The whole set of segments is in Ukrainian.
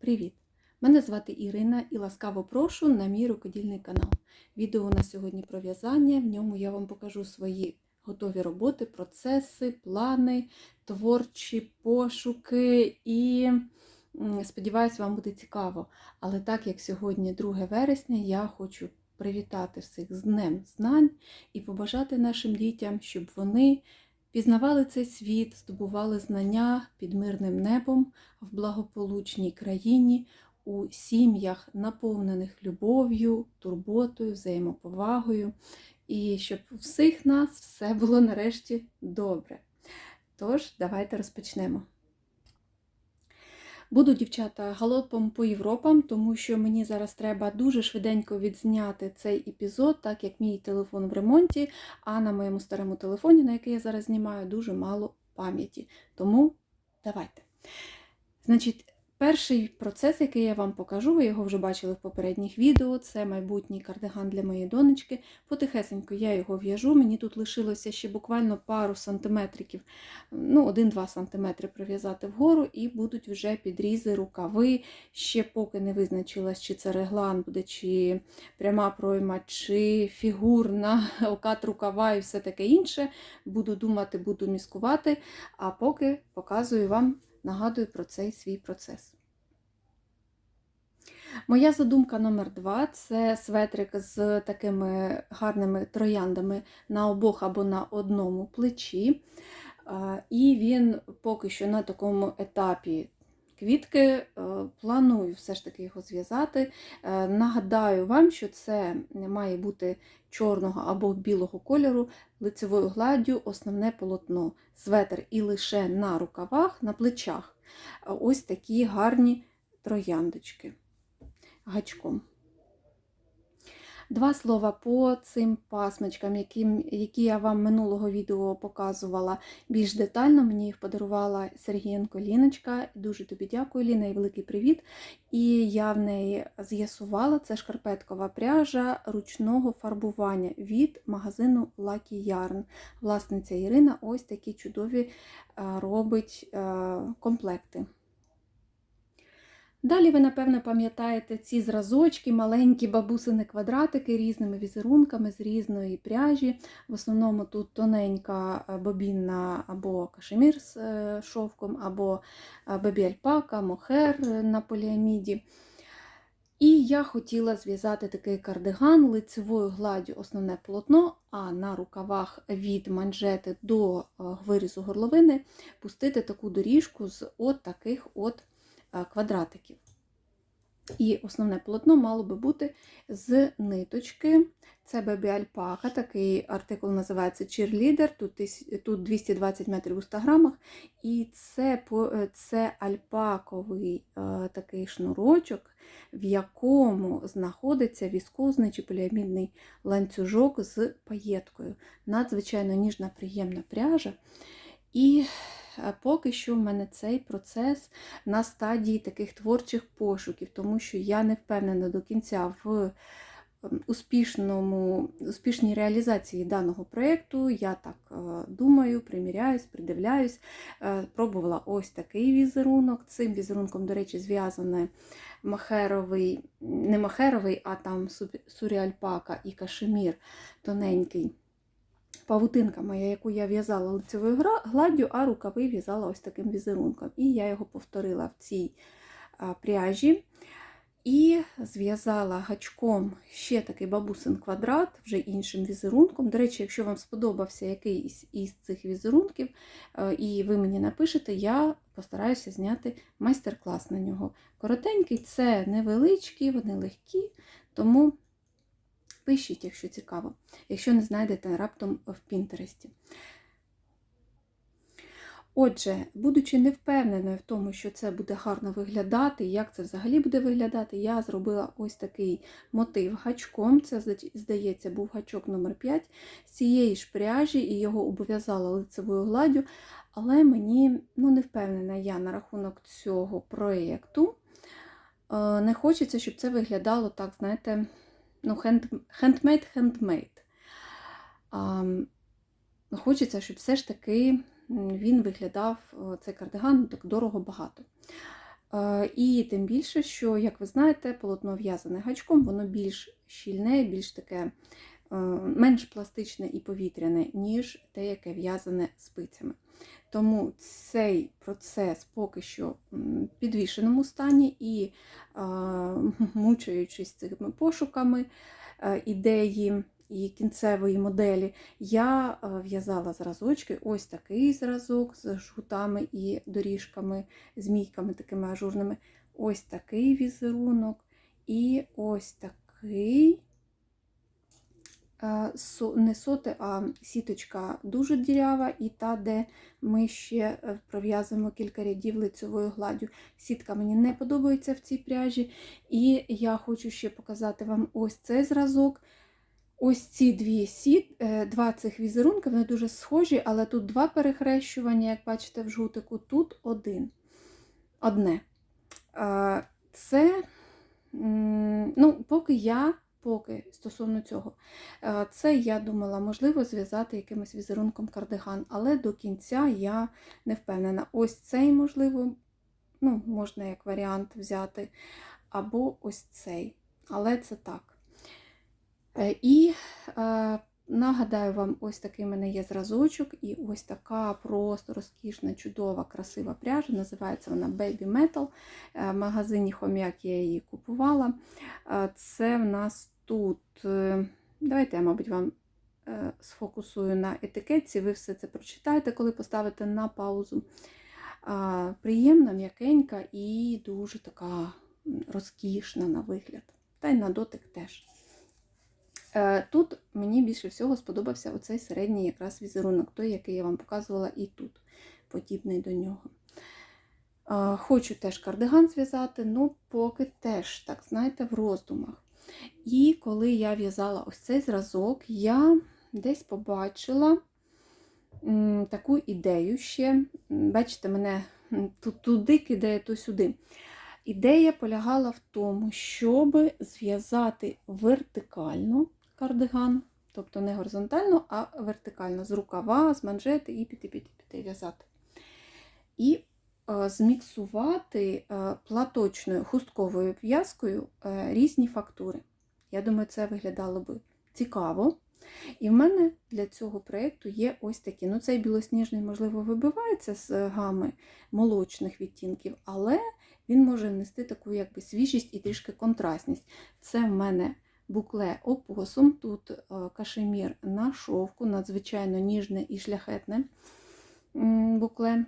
Привіт! Мене звати Ірина і ласкаво прошу на мій рукодільний канал. Відео у нас сьогодні про в'язання. В ньому я вам покажу свої готові роботи, процеси, плани, творчі пошуки і сподіваюсь, вам буде цікаво. Але так як сьогодні 2 вересня, я хочу привітати всіх з Днем Знань і побажати нашим дітям, щоб вони пізнавали цей світ, здобували знання під мирним небом в благополучній країні, у сім'ях, наповнених любов'ю, турботою, взаємоповагою, і щоб у всіх нас все було нарешті добре. Тож, давайте розпочнемо. Буду, дівчата, галопом по Європам, тому що мені зараз треба дуже швиденько відзняти цей епізод, так як мій телефон в ремонті, а на моєму старому телефоні, на який я зараз знімаю, дуже мало пам'яті. Тому давайте. Значить, перший процес, який я вам покажу, ви його вже бачили в попередніх відео, це майбутній кардиган для моєї донечки. Потихесенько я його в'яжу. Мені тут лишилося ще буквально пару сантиметриків, ну, 1-2 сантиметри прив'язати вгору, і будуть вже підрізи, рукави. Ще поки не визначилась, чи це реглан буде, чи пряма пройма, чи фігурна, окат рукава і все таке інше. Буду думати, буду міскувати, а поки показую вам нагадую про цей свій процес. Моя задумка номер два це светрик з такими гарними трояндами на обох або на одному плечі. І він поки що на такому етапі квітки. Планую все ж таки його зв'язати. Нагадаю вам, що це має бути чорного або білого кольору, лицевою гладдю основне полотно, светр і лише на рукавах, на плечах. Ось такі гарні трояндочки гачком. Два слова по цим пасмочкам, які, які я вам минулого відео показувала більш детально. Мені їх подарувала Сергієнко Ліночка. Дуже тобі дякую, Ліна, і великий привіт. І я в неї з'ясувала це шкарпеткова пряжа ручного фарбування від магазину Lucky Yarn. Власниця Ірина ось такі чудові робить комплекти. Далі ви, напевно, пам'ятаєте ці зразочки, маленькі бабусини квадратики різними візерунками з різної пряжі. В основному тут тоненька бобінна або кашемір з шовком, або бебі-альпака, мохер на поліаміді. І я хотіла зв'язати такий кардиган лицевою гладдю основне полотно, а на рукавах від манжети до вирізу горловини пустити таку доріжку з от таких от квадратиків. І основне полотно мало би бути з ниточки. Це бебі альпака, такий артикул називається Cheerleader, тут тут 220 метрів у 100 грамах. І це це альпаковий е, такий шнурочок, в якому знаходиться віскозний чи поліамідний ланцюжок з паєткою. Надзвичайно ніжна, приємна пряжа. І поки що в мене цей процес на стадії таких творчих пошуків, тому що я не впевнена до кінця в ем, успішному, успішній реалізації даного проєкту. Я так е, думаю, приміряюсь, придивляюсь. Е, пробувала ось такий візерунок. Цим візерунком, до речі, зв'язаний махеровий, не махеровий, а там суріальпака і кашемір тоненький павутинка моя, яку я в'язала лицевою гладдю, а рукави в'язала ось таким візерунком. І я його повторила в цій пряжі. І зв'язала гачком ще такий бабусин квадрат, вже іншим візерунком. До речі, якщо вам сподобався якийсь із цих візерунків, е, і ви мені напишете, я постараюся зняти майстер-клас на нього. Коротенький, це невеличкі, вони легкі, тому Пишіть, якщо цікаво, якщо не знайдете раптом в Пінтересті. Отже, будучи не впевненою в тому, що це буде гарно виглядати, як це взагалі буде виглядати, я зробила ось такий мотив гачком. Це, здається, був гачок номер 5 з цієї ж пряжі і його обов'язала лицевою гладдю, але мені ну, не впевнена я на рахунок цього проєкту. Е, не хочеться, щоб це виглядало так, знаєте, ну, handmade, handmade. Хочеться, щоб все ж таки він виглядав цей кардиган так дорого багато. Е, І тим більше, що, як ви знаєте, полотно в'язане гачком, воно більш щільне, більш таке менш пластичне і повітряне, ніж те, яке в'язане спицями. Тому цей процес поки що в підвішеному стані і е, мучаючись цими пошуками е, ідеї і кінцевої моделі, я е, в'язала зразочки, ось такий зразок з жгутами і доріжками, змійками такими ажурними, ось такий візерунок, і ось такий. Е, Не соти, а сіточка дуже дірява, і та, де ми ще е, пров'язуємо кілька рядів лицевою гладдю. Сітка мені не подобається в цій пряжі. І я хочу ще показати вам ось цей зразок. Ось ці дві сіт, е, два цих візерунки, вони дуже схожі, але тут два перехрещування, як бачите, в жгутику, тут один. Одне. Це, ну, поки я, поки стосовно цього, е, це я думала, можливо, зв'язати якимось візерунком кардиган, але до кінця я не впевнена. Ось цей, можливо, ну, можна як варіант взяти, або ось цей. Але це так. Е, І е, нагадаю вам, ось такий в мене є зразочок, і ось така просто розкішна, чудова, красива пряжа. Називається вона Baby Metal. Е, В магазині Хом'як я її купувала. Е, Це в нас тут. е, Давайте я, мабуть, вам сфокусую на етикетці. Ви все це прочитаєте, коли поставите на паузу. Приємна, м'якенька і дуже така розкішна на вигляд. Та й на дотик теж. Е, Тут мені більше всього сподобався оцей середній якраз візерунок, той, який я вам показувала і тут, подібний до нього. Е, Хочу теж кардиган зв'язати, ну поки теж, так знаєте, в роздумах. І коли я в'язала ось цей зразок, я десь побачила таку ідею ще. Бачите, мене туди кидає, то сюди. Ідея полягала в тому, щоб зв'язати вертикально кардиган, тобто не горизонтально, а вертикально з рукава, з манжети і піти піти піти в'язати. І е, зміксувати е, платочною хустковою в'язкою е, різні фактури. Я думаю, це виглядало би цікаво. І в мене для цього проєкту є ось такі. Ну, цей білосніжний, можливо, вибивається з гами молочних відтінків, але він може внести таку якби свіжість і трішки контрастність. Це в мене букле опосум, тут е, кашемір на шовку, надзвичайно ніжне і шляхетне букле.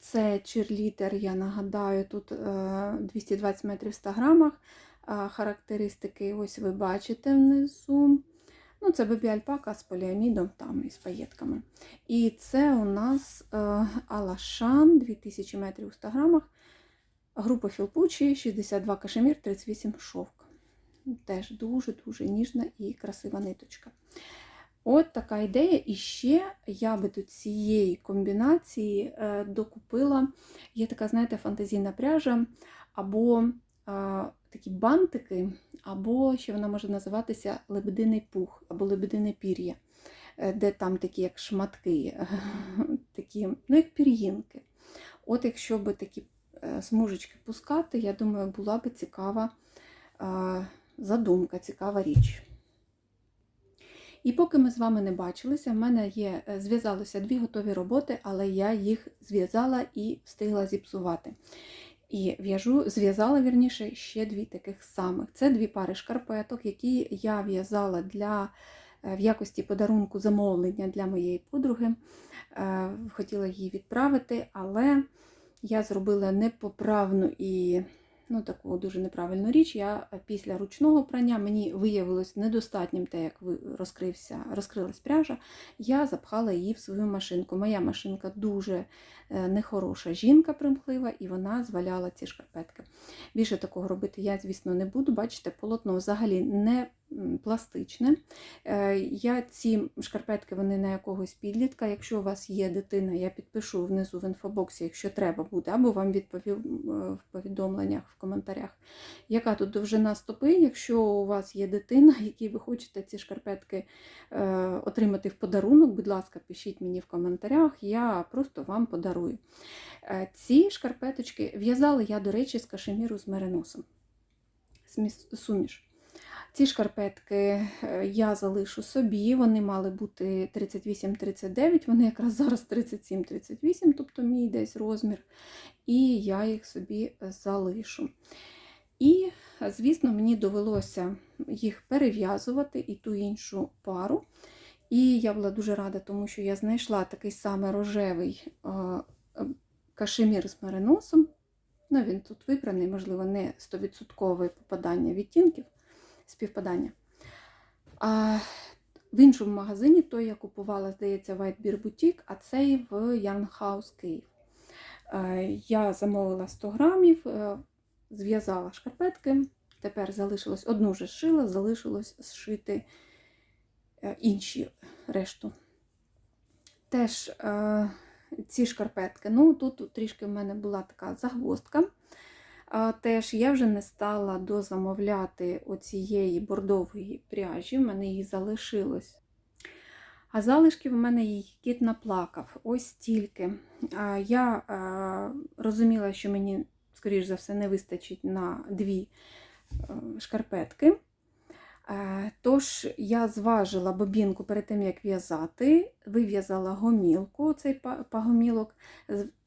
Це чирлітер, я нагадаю, тут е, 220 метрів в 100 грамах. Характеристики, ось ви бачите внизу. Ну, Це бебі альпака з поліамідом там і з паєтками. І це у нас е, Алашан 2000 метрів у 100 грамах. Група Філпучі, 62 кашемір, 38 шовк. Теж дуже-дуже ніжна і красива ниточка. От така ідея. І ще я би до цієї комбінації е, докупила, є така, знаєте, фантазійна пряжа, або е, такі бантики, або ще вона може називатися лебединий пух, або лебедине пір'я, е, де там такі як шматки, такі, ну, як пір'їнки. От якщо би такі смужечки пускати, я думаю, була би цікава задумка, цікава річ. І поки ми з вами не бачилися, в мене є, е, зв'язалося дві готові роботи, але я їх зв'язала і встигла зіпсувати. І в'яжу, зв'язала вірніше ще дві таких самих. Це дві пари шкарпеток, які я в'язала для е, в якості подарунку замовлення для моєї подруги. Е, Хотіла її відправити, але я зробила непоправну і ну, таку дуже неправильну річ. Я після ручного прання мені виявилось недостатнім те, як розкрився, розкрилась пряжа. Я запхала її в свою машинку. Моя машинка дуже е, нехороша жінка примхлива, і вона зваляла ці шкарпетки. Більше такого робити я, звісно, не буду. Бачите, полотно взагалі не пластичне. Е, Я ці шкарпетки вони на якогось підлітка. Якщо у вас є дитина, я підпишу внизу в інфобоксі, якщо треба буде, або вам відповів е, в повідомленнях в коментарях, яка тут довжина стопи. Якщо у вас є дитина, якій ви хочете ці шкарпетки е, отримати в подарунок, будь ласка, пишіть мені в коментарях, я просто вам подарую. Ці шкарпеточки в'язала я, до речі, з кашеміру з мериносом. Сміс- Суміш. Ці шкарпетки е, я залишу собі, вони мали бути 38-39, вони якраз зараз 37-38, тобто мій десь розмір, і я їх собі залишу. І, звісно, мені довелося їх перев'язувати і ту іншу пару. І я була дуже рада, тому що я знайшла такий самий рожевий е, е, кашемір з мериносом. Ну, він тут вибраний, можливо, не 100% попадання відтінків, співпадання. А в іншому магазині, той я купувала, здається, White Bear Boutique, а цей в Young House Київ. Е, Я замовила 100 грамів, е, зв'язала шкарпетки. Тепер залишилось одну вже зшила, залишилось зшити е, інші решту. Теж ці шкарпетки. Ну, тут трішки в мене була така загвоздка. А, Теж я вже не стала дозамовляти оцієї бордової пряжі, в мене її залишилось. А залишки в мене її кіт наплакав. Ось стільки. Я розуміла, що мені, скоріш за все, не вистачить на дві е, шкарпетки. Е, Тож я зважила бобінку перед тим, як в'язати, вив'язала гомілку, цей пагомілок,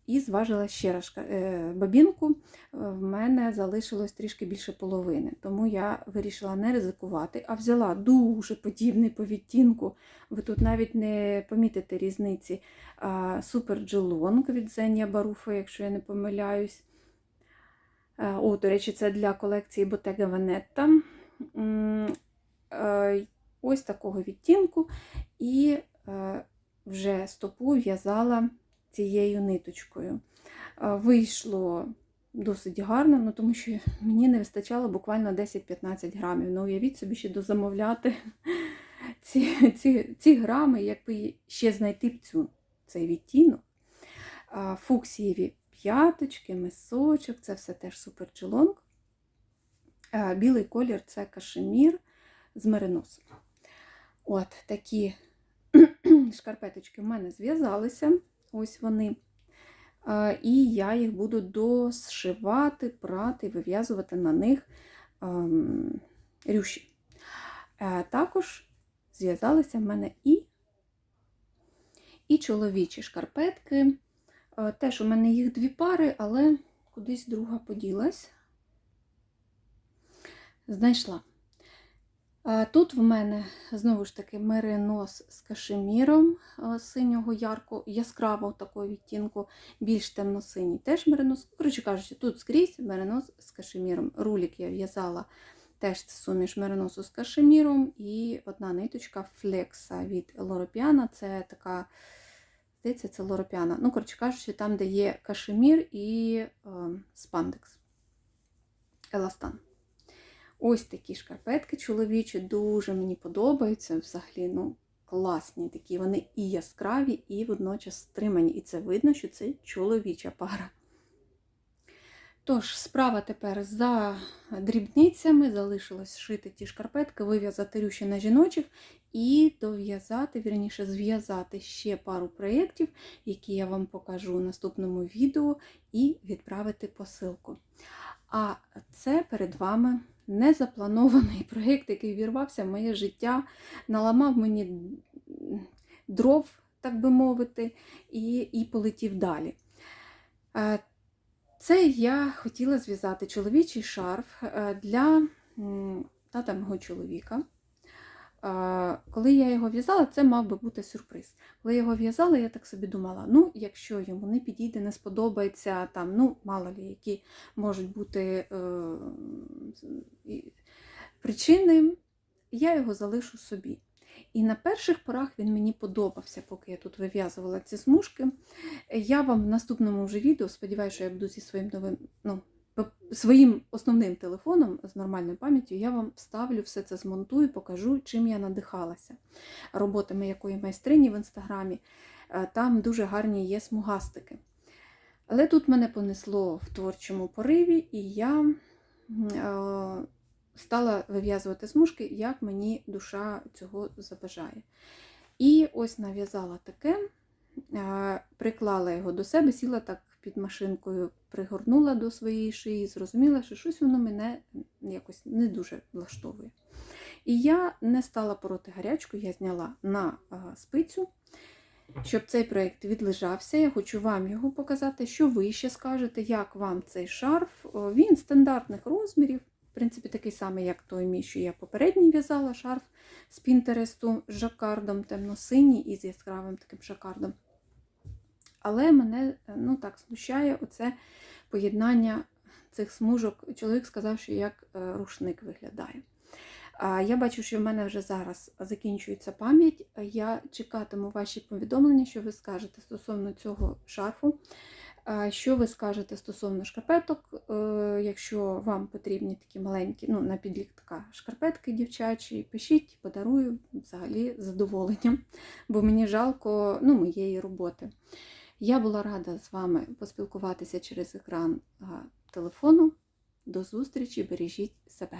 і зважила ще раз е, бобінку. Е, В мене залишилось трішки більше половини, тому я вирішила не ризикувати, а взяла дуже подібний по відтінку. Ви тут навіть не помітите різниці. Супер Джелонг від Зенія Баруфа, якщо я не помиляюсь. Е, О, до речі, це для колекції Veneta. Е, Ось такого відтінку. І вже стопу в'язала цією ниточкою. Е, Вийшло досить гарно, ну, тому що мені не вистачало буквально 10-15 грамів. Ну, уявіть собі, ще дозамовляти ці, ці, ці грами, якби ще знайти цю, цей відтінок. Фуксієві п'яточки, мисочок, це все теж супер чолонг. Е, Білий колір це кашемір з мериносом. От такі шкарпеточки в мене зв'язалися. Ось вони. І я їх буду дошивати, прати, вив'язувати на них ем, рюші. Е, Також зв'язалися в мене і, і чоловічі шкарпетки. Е, Теж у мене їх дві пари, але кудись друга поділась. Знайшла. Е, Тут в мене знову ж таки меринос з кашеміром е, синього ярко, яскравого такого відтінку, більш темно-синій. Теж меринос. Коротше кажучи, тут скрізь меринос з кашеміром. Рулік я в'язала теж це суміш мериносу з кашеміром і одна ниточка флекса від Лоропіана. Це така, здається, це Лоропіана. Ну, коротше кажучи, там, де є кашемір і е, спандекс. Еластан. Ось такі шкарпетки чоловічі, дуже мені подобаються. Взагалі, ну, класні такі. Вони і яскраві, і водночас стримані. І це видно, що це чоловіча пара. Тож, справа тепер за дрібницями, залишилось шити ті шкарпетки, вив'язати рюші на жіночих і дов'язати, вірніше, зв'язати ще пару проєктів, які я вам покажу у наступному відео, і відправити посилку. А це перед вами незапланований проєкт, який вірвався в моє життя, наламав мені дров, так би мовити, і, і полетів далі. Е, Це я хотіла зв'язати чоловічий шарф е, для тата мого чоловіка. Коли я його в'язала, це мав би бути сюрприз. Коли я його в'язала, я так собі думала: ну, якщо йому не підійде, не сподобається, там, ну, мало лі, які можуть бути е, причини, я його залишу собі. І на перших порах він мені подобався, поки я тут вив'язувала ці смужки. Я вам в наступному вже відео, сподіваюся, що я буду зі своїм новим, ну, своїм основним телефоном з нормальною пам'яттю я вам вставлю все це змонтую, покажу, чим я надихалася роботами якої майстрині в інстаграмі. Е, Там дуже гарні є смугастики. Але тут мене понесло в творчому пориві, і я е, стала вив'язувати смужки, як мені душа цього забажає. І ось нав'язала таке, е, приклала його до себе, сіла так під машинкою, пригорнула до своєї шиї, зрозуміла, що щось воно мене якось не дуже влаштовує. І я не стала пороти гарячку, я зняла на спицю, щоб цей проєкт відлежався. Я хочу вам його показати, що ви ще скажете, як вам цей шарф. Він стандартних розмірів, в принципі, такий самий, як той мій, що я попередній в'язала шарф з Пінтересту з жакардом темно-синій і з яскравим таким жакардом. Але мене е, ну, так смущає оце поєднання цих смужок. Чоловік сказав, що як е, рушник виглядає. Я бачу, що в мене вже зараз закінчується пам'ять. Я чекатиму ваші повідомлення, що ви скажете стосовно цього шарфу. Що ви скажете стосовно шкарпеток, Е, якщо вам потрібні такі маленькі, ну, на підлік така шкарпетки дівчачі, пишіть, подарую взагалі з задоволенням, бо мені жалко ну, моєї роботи. Я була рада з вами поспілкуватися через екран телефону. До зустрічі, бережіть себе.